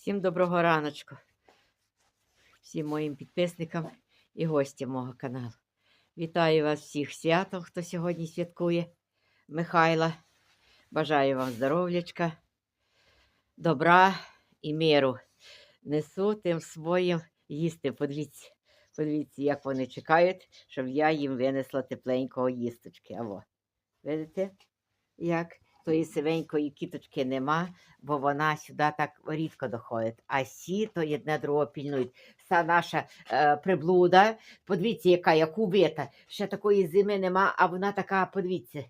Всім доброго раночку. Всім моїм підписникам і гостям мого каналу. Вітаю вас всіх святом, хто сьогодні святкує Михайла. Бажаю вам здоров'ячка, добра і миру. Несу тим своїм їсти. Подивіться, подивіться, як вони чекають, щоб я їм винесла тепленького їсточки. Аво. Видите, як тої сивенької кіточки нема, бо вона сюди так рідко доходить. А сі то одне другого пільнують. Ця наша е, приблуда, подивіться, яка як убита. Ще такої зими нема, а вона така, подивіться.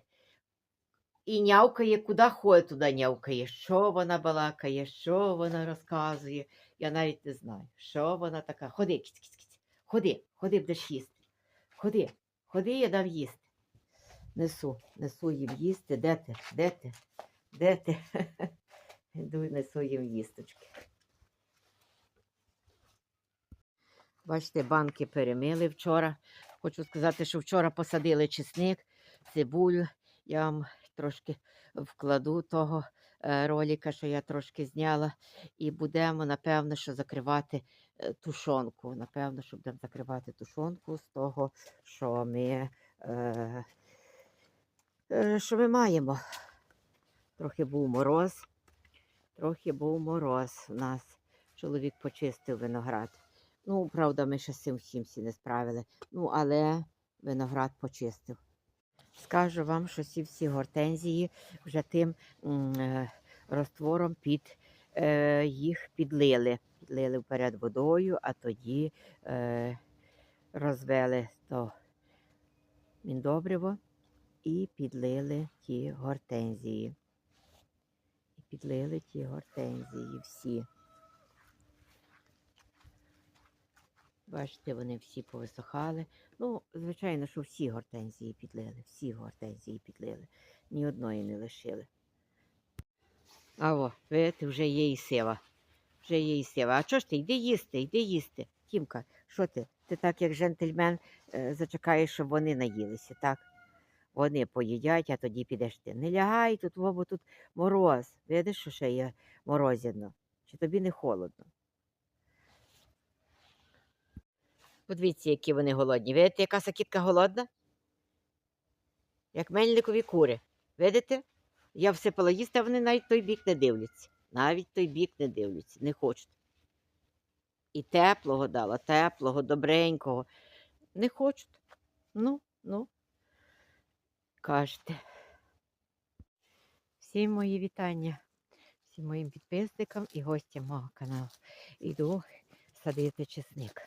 І нявкає, куди ходить, туди нявкає. Що вона балакає, що вона розказує. Я навіть не знаю, що вона така. Ходи, кіць, кіць, кіць. Ходи, ходи, будеш їсти. Ходи, ходи, я дам їсти. Несу, несу їм їсти. Де ти? Де ти? Де ти? Йду і несу їм їсточки. Бачите, банки перемили вчора. Хочу сказати, що вчора посадили чесник, цибулю. Я вам трошки вкладу того е, ролика, що я трошки зняла. І будемо, напевно, що закривати е, тушонку. Напевно, що будемо закривати тушонку з того, що ми, е, що ми маємо. Трохи був мороз. Трохи був мороз у нас. Чоловік почистив виноград. Ну, правда, ми ще з цим всім всі не справили. Ну, але виноград почистив. Скажу вам, що ці всі гортензії вже тим е, розтвором під е, їх підлили. Підлили вперед водою, а тоді е, розвели то міндобриво і підлили ті гортензії. І підлили ті гортензії всі. Бачите, вони всі повисохали. Ну, звичайно, що всі гортензії підлили, всі гортензії підлили. Ні одної не лишили. А о, видите, вже є і сива. Вже є і сива. А чого ж ти? Йди їсти, йди їсти. Тімка, що ти? Ти так, як джентльмен, е, зачекаєш, щоб вони наїлися, так? Вони поїдять, а тоді підеш ти. Не лягай тут, бо тут мороз. Видиш, що ще є морозяно? Чи тобі не холодно? Подивіться, які вони голодні. Видите, яка сакітка голодна? Як мельникові кури. Видите? Я всипала їсти, а вони навіть той бік не дивляться. Навіть той бік не дивляться, не хочуть. І теплого дала, теплого, добренького. Не хочуть. Ну, ну, кажете. Всім мої вітання, всім моїм підписникам і гостям мого каналу. Іду садити чесник.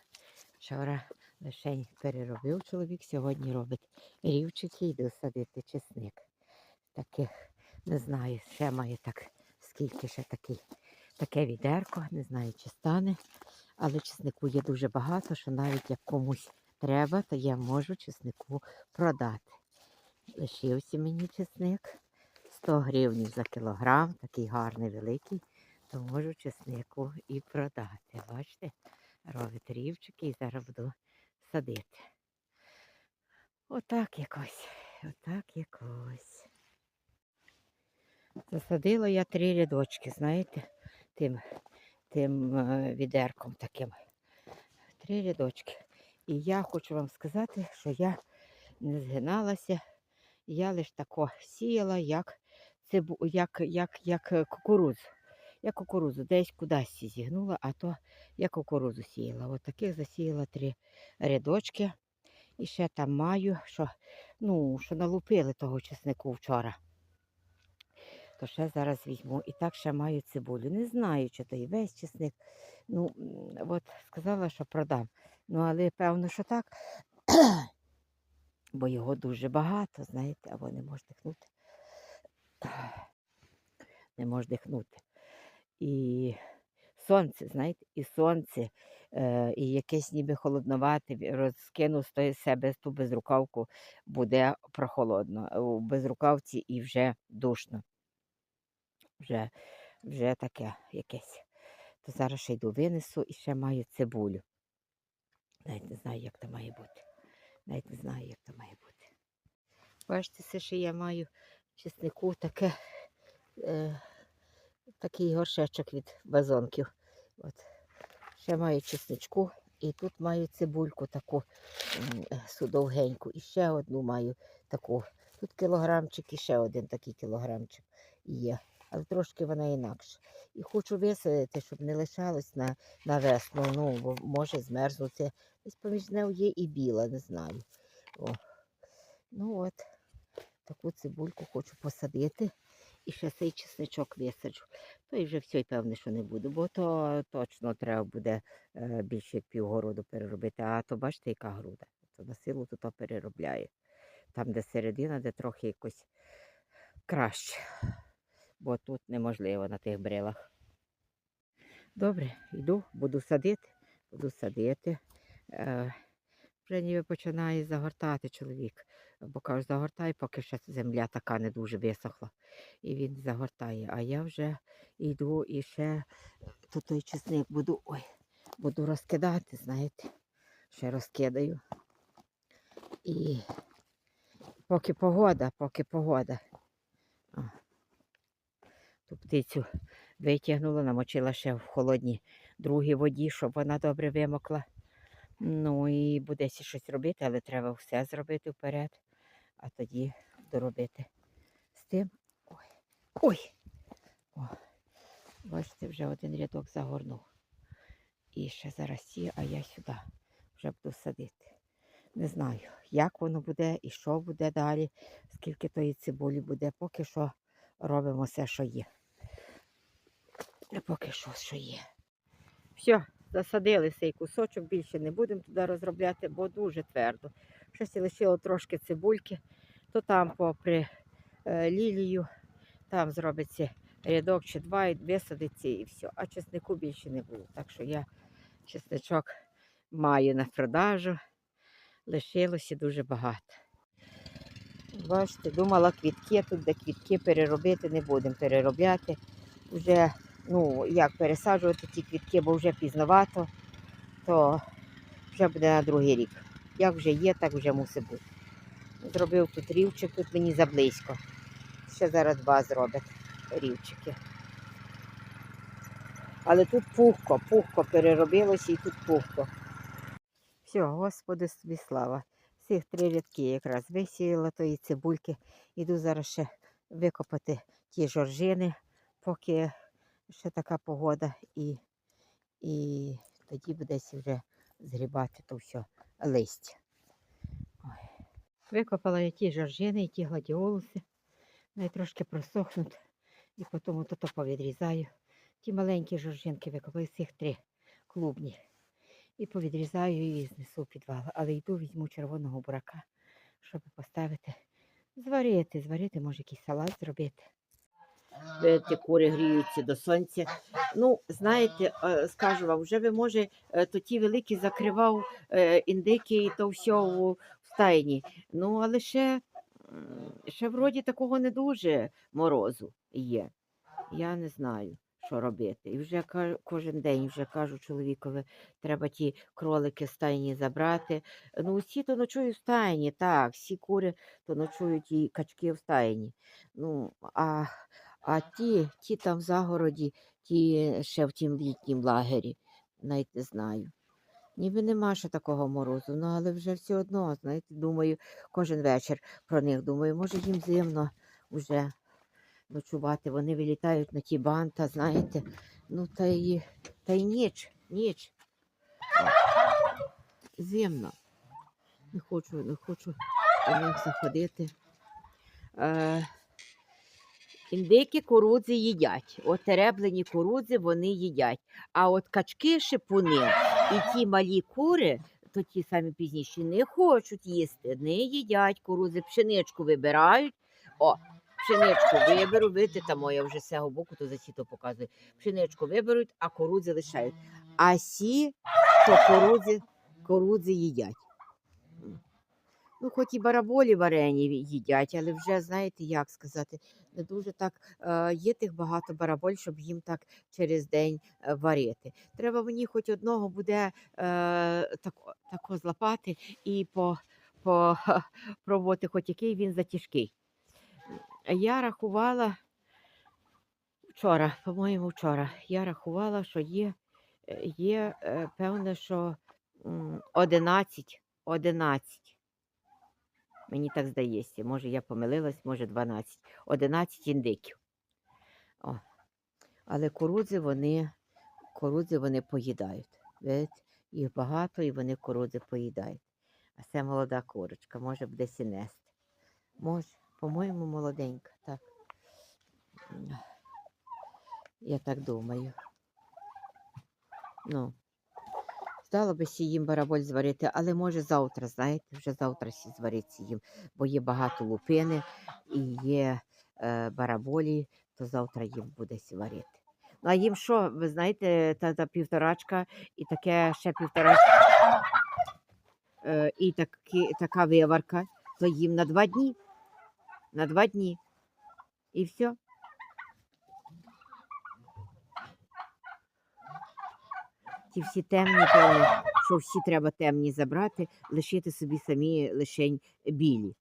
Вчора лишень переробив чоловік, сьогодні робить рівчики, йду садити чесник. Таких, не знаю, ще має так, скільки ще такий, таке відерко, не знаю, чи стане. Але чеснику є дуже багато, що навіть як комусь треба, то я можу чеснику продати. Лишився мені чесник 100 гривень за кілограм, такий гарний великий, то можу чеснику і продати. Бачите? робить рівчики і зараз буду садити. Отак якось, отак якось. Засадила я три рядочки, знаєте, тим, тим е, відерком таким. Три рядочки. І я хочу вам сказати, що я не згиналася, я лише тако сіяла, як, цибу, як, як, як е, кукурудзу. Я кукурудзу десь кудись зігнула, а то я кукурудзу сіяла. От таких засіяла три рядочки. І ще там маю, що ну, що налупили того чеснику вчора. То ще зараз візьму. І так ще маю цибулю. Не знаю, чи то і весь чесник. Ну, от сказала, що продам. Ну, але певно, що так. Бо його дуже багато, знаєте, або не може дихнути. Не може дихнути. І сонце, знаєте, і сонце, е, і якесь ніби холодновате, розкину з тої себе ту безрукавку, буде прохолодно. У безрукавці і вже душно. Вже, вже таке якесь. То зараз ще йду винесу і ще маю цибулю. Навіть не знаю, як то має бути. Навіть не знаю, як то має бути. Бачите, це ще я маю чеснику таке. Е, такий горшечок від вазонків. От. Ще маю чесничку, і тут маю цибульку таку е, судовгеньку. І ще одну маю таку. Тут кілограмчик і ще один такий кілограмчик є. Але трошки вона інакша. І хочу висадити, щоб не лишалось на, на весну. Ну, бо може змерзнути. Десь поміж нею є і біла, не знаю. О. Ну от, таку цибульку хочу посадити. І ще цей чесничок висаджу. То і вже все, й певне, що не буду, бо то точно треба буде е, більше як півгороду переробити. А то бачите, яка груда. То на силу то, то переробляє. Там, де середина, де трохи якось краще. Бо тут неможливо на тих брилах. Добре, йду, буду садити, буду садити. Е, вже ніби починає загортати чоловік. Бо кажу, загортай, поки ще земля така не дуже висохла. І він загортає. А я вже йду і ще тут той чесник буду, ой, буду розкидати, знаєте. Ще розкидаю. І поки погода, поки погода. Ту птицю витягнула, намочила ще в холодній другій воді, щоб вона добре вимокла. Ну і буде сі щось робити, але треба все зробити вперед, а тоді доробити з тим. Ой. Ой. О. Бачите, вже один рядок загорнув. І ще зараз сі, а я сюди вже буду садити. Не знаю, як воно буде і що буде далі, скільки тої цибулі буде, поки що робимо все, що є. Поки що, що є. Все, засадили цей кусочок, більше не будемо туди розробляти, бо дуже твердо. Щось лишило трошки цибульки, то там попри е, лілію, там зробиться рядок чи два, і висадиться і все. А чеснику більше не було. Так що я чесничок маю на продажу. Лишилося дуже багато. Бачите, думала квітки, тут де квітки переробити не будемо переробляти. Вже, ну, як пересаджувати ті квітки, бо вже пізновато, то вже буде на другий рік. Як вже є, так вже мусить бути. Зробив тут рівчик, тут мені заблизько. Ще зараз два зробить рівчики. Але тут пухко, пухко переробилося і тут пухко. Все, Господи собі слава. Всіх три рядки якраз висіяла тої цибульки. Іду зараз ще викопати ті жоржини, поки ще така погода, і, і тоді буде вже згрібати то все листя. Ой. Викопала я ті жоржини і ті гладіолуси. Вони трошки просохнуть і потім то повідрізаю. Ті маленькі жоржинки викопали всіх три клубні. І повідрізаю і знесу в підвал. Але йду, візьму червоного бурака, щоб поставити, зварити, зварити, може якийсь салат зробити. Видите, кури гріються до сонця. Ну, знаєте, е, скажу вам, вже ви, може, е, то ті великі закривав е, індики і то все у стайні. Ну, але ще, ще вроді такого не дуже морозу є. Я не знаю, що робити. І вже кожен день вже кажу чоловікові, треба ті кролики з стайні забрати. Ну, всі то ночують в стайні, так, всі кури то ночують і качки в стайні. Ну, а, а ті, ті там в загороді, ті ще в тім літнім лагері, навіть не знаю. Ніби нема ще такого морозу, ну але вже все одно, знаєте, думаю, кожен вечір про них думаю, може їм зимно вже ночувати. Вони вилітають на ті банта, знаєте. Ну та й, та й ніч, ніч. Зимно. Не хочу, не хочу до них заходити. Е, індики курудзи їдять. От тереблені курудзи вони їдять. А от качки шипуни і ті малі кури, то ті самі пізніші, не хочуть їсти, не їдять курудзи, пшеничку вибирають. О, пшеничку виберу, видите, там моя вже з цього боку, то за ці то показує. Пшеничку виберуть, а курудзи лишають. А сі, то курудзи, курудзи їдять. Ну, хоч і бараболі варені їдять, але вже, знаєте, як сказати, не дуже так е, є тих багато бараболь, щоб їм так через день е, варити. Треба мені хоч одного буде е, тако, тако злапати і по, по, пробувати, хоч який він затяжкий. Я рахувала вчора, по-моєму, вчора, я рахувала, що є е, є, е, певне, що 11, 11. Мені так здається. Може, я помилилась, може 12. 11 індиків. О. Але курудзи вони, курудзи вони поїдають. Видите? Їх багато і вони курудзи поїдають. А це молода курочка, може б десь і нести. Може, по-моєму, молоденька, так. Я так думаю. Ну, здало би їм бараболь зварити, але може завтра, знаєте, вже завтра звариться їм, бо є багато лупини і є е, бараболі, то завтра їм буде сі варити. Ну, а їм що, ви знаєте, та, та півторачка і таке ще півторачка, е, і такі, така виварка, то їм на два дні. На два дні. І все. Ті всі темні, то, що всі треба темні забрати, лишити собі самі лишень білі.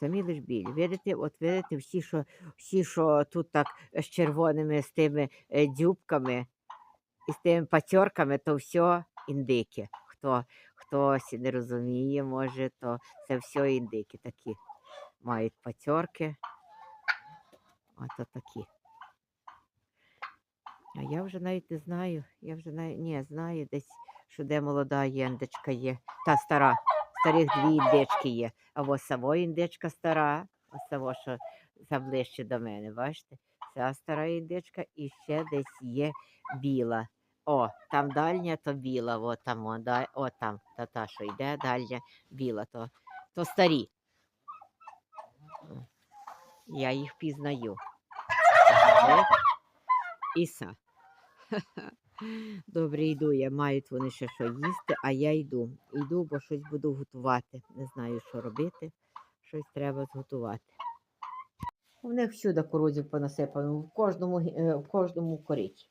Самі лиш білі. Видите, от видите, всі, що, всі, що тут так з червоними, з тими е, дзюбками і з тими пацьорками, то все індики. Хто хтось не розуміє, може, то це все індики такі. Мають пацьорки. Ото такі. А я вже навіть не знаю. Я вже навіть не знаю десь, що де молода індичка є. Та стара. Старих дві індички є. А ось само індичка стара, ось само, що заближче до мене, бачите? Ця стара індичка і ще десь є біла. О, там дальня, то біла, о, там, о, да, о, там, та, та, що йде, дальня біла, то, то старі. Я їх пізнаю. Іса. Добре, йду. Я мають вони ще що їсти, а я йду. Йду, бо щось буду готувати. Не знаю, що робити. Щось треба зготувати. У них всюди корозів понасипано, в кожному, е, в кожному кориті.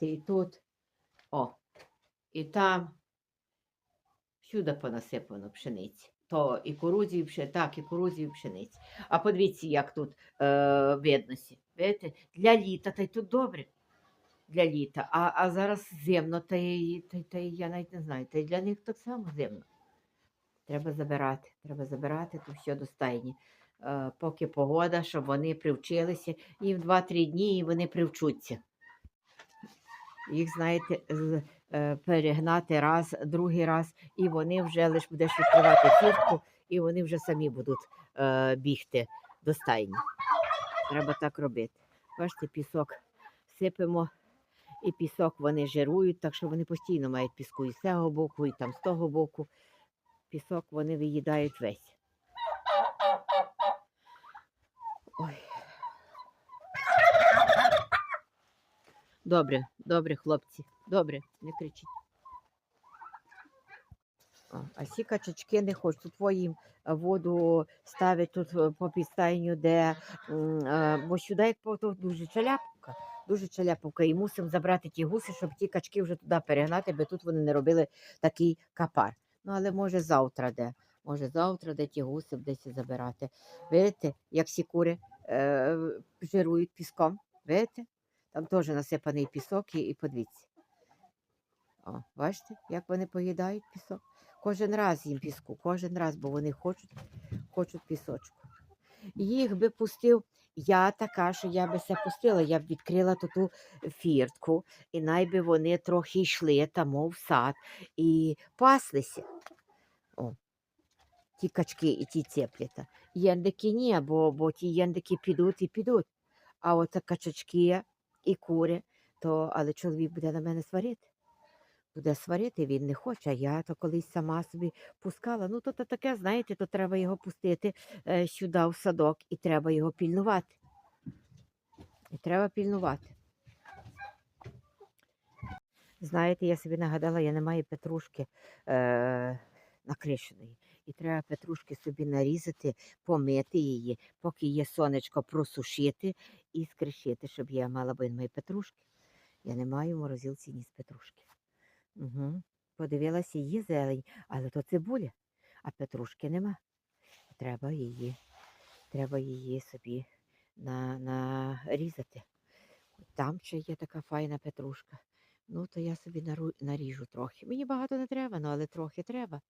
І тут, о, і там. Всюди понасипано пшениці. То і кукурудзі, і пшениці, так, і кукурудзі, і пшениці. А подивіться, як тут е, видності. Видите? Для літа, та й тут добре. Для літа. А, а зараз зимно, та й, та, та й я навіть не знаю, та й для них так само зимно. Треба забирати, треба забирати то все до стайні. Е, поки погода, щоб вони привчилися, в 2-3 дні і вони привчуться. Їх, знаєте, е, перегнати раз, другий раз, і вони вже лише будеш відкривати фіртку, і вони вже самі будуть е, бігти до стайні. Треба так робити. Бачите, пісок сипемо, і пісок вони жирують, так що вони постійно мають піску і з цього боку, і там з того боку. Пісок вони виїдають весь. Ой. Добре, добре, хлопці. Добре, не кричіть. А ці качачки не хочуть. Тут твоїм воду ставить тут е, по підстайню, де е, бо сюди як дуже чаляпка. Дуже чаляпка. І мусимо забрати ті гуси, щоб ті качки вже туди перегнати, бо тут вони не робили такий капар. Ну, але може завтра де. Може завтра де ті гуси десь забирати. Видите, як всі кури е, жирують піском. Видите? Там теж насипаний пісок і, і подивіться. О, бачите, як вони поїдають пісок? Кожен раз їм піску, кожен раз, бо вони хочуть, хочуть пісочку. Їх би пустив, я така, що я би все пустила, я б відкрила ту ту фіртку, і найби вони трохи йшли там в сад і паслися. О, ті качки і ті цеплята. Єндики ні, бо, бо ті єндики підуть і підуть. А от качачки і кури, то але чоловік буде на мене сварити. Буде сварити, він не хоче. А я то колись сама собі пускала. Ну, то, то таке, знаєте, то треба його пустити е, сюди в садок, і треба його пільнувати. І треба пільнувати. Знаєте, я собі нагадала, я не маю петрушки е, накришеної. І треба петрушки собі нарізати, помити її, поки є сонечко, просушити і скришити, щоб я мала, я петрушки. Я не маю в морозилці ні з петрушки. Угу. Подивилася, є зелень, але то цибуля, а петрушки нема. Треба її, треба її собі на, нарізати. там ще є така файна петрушка. Ну, то я собі наріжу трохи. Мені багато не треба, ну, але трохи треба.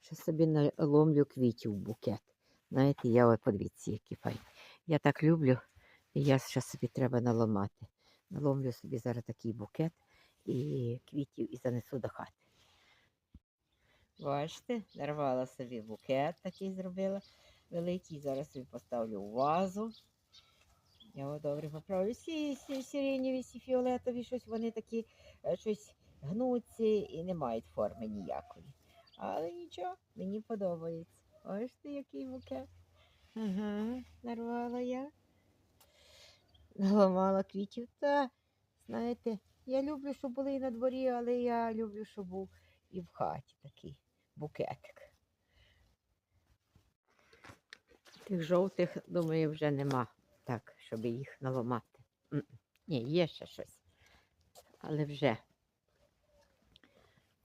Ще собі наломлю квітів букет. Знаєте, я от подивіться, які файні. Я так люблю, і я ще собі треба наламати. Наломлю собі зараз такий букет і квітів і занесу до хати. Бачите, нарвала собі букет такий зробила великий. Зараз собі поставлю в вазу. Я його добре поправлю. Всі, сиренєві, всі фіолетові, щось вони такі е, щось гнуться і не мають форми ніякої. Але нічого, мені подобається. Бачите, який букет. Ага, нарвала я. Наламала квітів. Та, знаєте, я люблю, щоб були і на дворі, але я люблю, щоб був і в хаті такий букетик. Тих жовтих, думаю, вже нема так, щоб їх наламати. Ні, є ще щось. Але вже.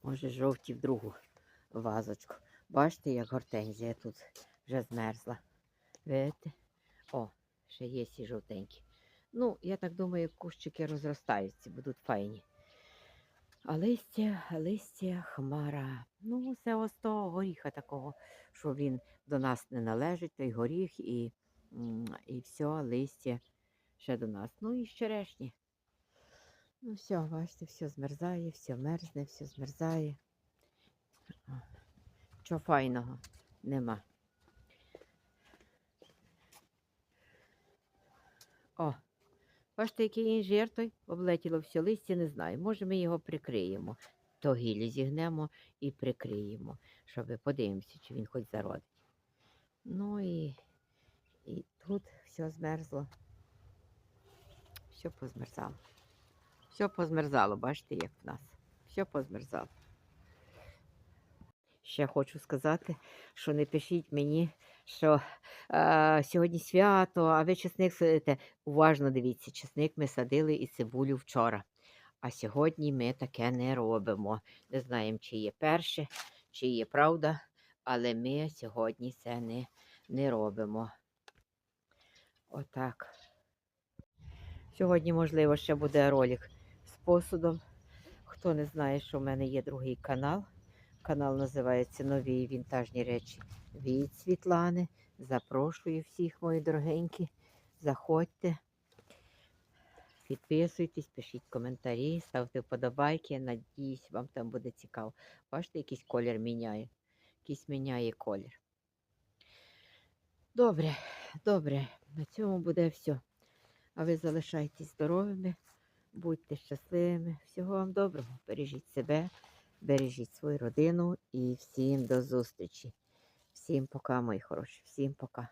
Може, жовті в другу вазочку. Бачите, як гортензія тут вже змерзла. Видите? О, ще є ці жовтенькі. Ну, я так думаю, кущики розростаються, будуть файні. А листя, листя, хмара. Ну, це ось того горіха такого, що він до нас не належить, той горіх і, і все, листя ще до нас. Ну і черешні. Ну, все, бачите, все змерзає, все мерзне, все змерзає. Чого файного нема. О, бачите, який інжир той облетіло все листя, не знаю. Може, ми його прикриємо. То гілля зігнемо і прикриємо, щоб подивимося, чи він хоч зародить. Ну і, і тут все змерзло. Все позмерзало. Все позмерзало, бачите, як в нас. Все позмерзало. Ще хочу сказати, що не пишіть мені, що е, сьогодні свято, а ви чесник садите. Уважно дивіться, чесник ми садили і цибулю вчора. А сьогодні ми таке не робимо. Не знаємо, чи є перше, чи є правда, але ми сьогодні це не, не робимо. Отак. Сьогодні, можливо, ще буде ролик з посудом. Хто не знає, що в мене є другий канал. Канал називається Нові вінтажні речі від Світлани. Запрошую всіх, мої дорогенькі. Заходьте, підписуйтесь, пишіть коментарі, ставте вподобайки. Надіюсь, вам там буде цікаво. Бачите, якийсь колір міняє. Якийсь міняє колір. Добре, добре. На цьому буде все. А ви залишайтесь здоровими, будьте щасливими. Всього вам доброго. Бережіть себе, бережіть свою родину і всім до зустрічі. Всім пока, мої хороші. Всім пока.